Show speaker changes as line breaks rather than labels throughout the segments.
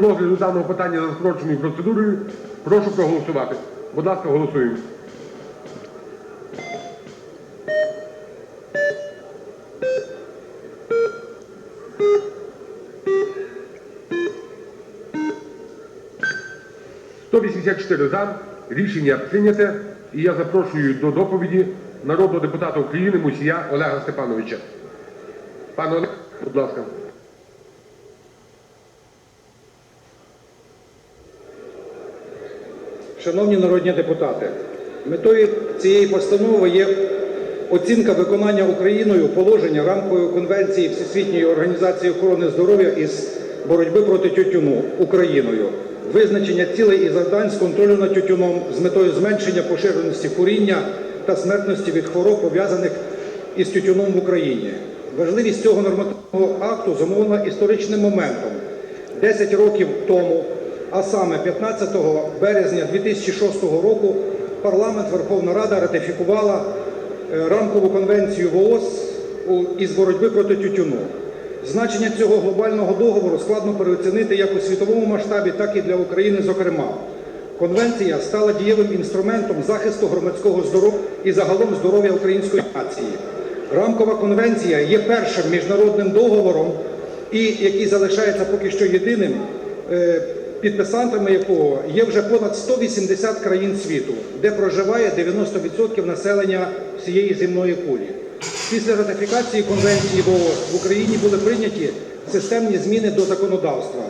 розгляду даного питання за скороченою процедурою. Прошу проголосувати. Будь ласка, голосуємо. «184 за. Рішення прийняте. І я запрошую до доповіді народного депутата України Мусія Олега Степановича. Пане Олег, будь ласка.
Шановні народні депутати, метою цієї постанови є оцінка виконання Україною положення рамкової конвенції Всесвітньої організації охорони здоров'я із боротьби проти тютюну Україною, визначення цілей і завдань з контролю над тютюном з метою зменшення поширеності куріння та смертності від хвороб, пов'язаних із тютюном в Україні. Важливість цього нормативного акту зумовлена історичним моментом. 10 років тому а саме 15 березня 2006 року парламент Верховна Рада ратифікувала е, рамкову конвенцію ВООЗ із боротьби проти тютюну. Значення цього глобального договору складно переоцінити як у світовому масштабі, так і для України зокрема. Конвенція стала дієвим інструментом захисту громадського здоров'я і загалом здоров'я української нації. Рамкова конвенція є першим міжнародним договором, і який залишається поки що єдиним, е, підписантами якого є вже понад 180 країн світу, де проживає 90% населення всієї земної кулі. Після ратифікації конвенції ВООЗ в Україні були прийняті системні зміни до законодавства,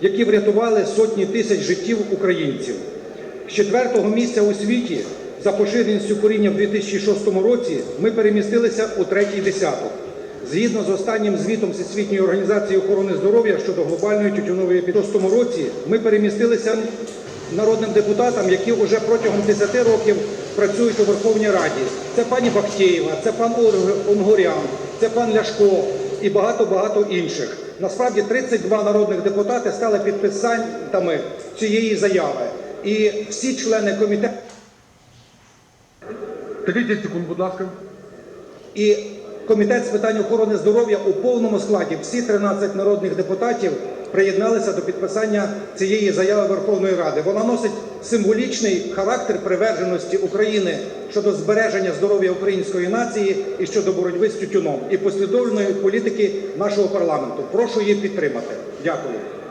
які врятували сотні тисяч життів українців. З четвертого місця у світі за поширеністю куріння в 2006 році ми перемістилися у третій десяток. Згідно з останнім звітом Всесвітньої організації охорони здоров'я щодо глобальної тютюнової епідемії, в 2006 році ми перемістилися народним депутатам, які вже протягом 10 років працюють у Верховній Раді. Це пані Бахтєєва, це пан Ор- Онгорян, це пан Ляшко і багато-багато інших. Насправді 32 народних депутати стали підписантами цієї заяви. І всі члени комітету
30 секунд, будь ласка.
І комітет з питань охорони здоров'я у повному складі, всі 13 народних депутатів приєдналися до підписання цієї заяви Верховної Ради. Вона носить символічний характер приверженості України щодо збереження здоров'я української нації і щодо боротьби з тютюном і послідовної політики нашого парламенту. Прошу її підтримати. Дякую.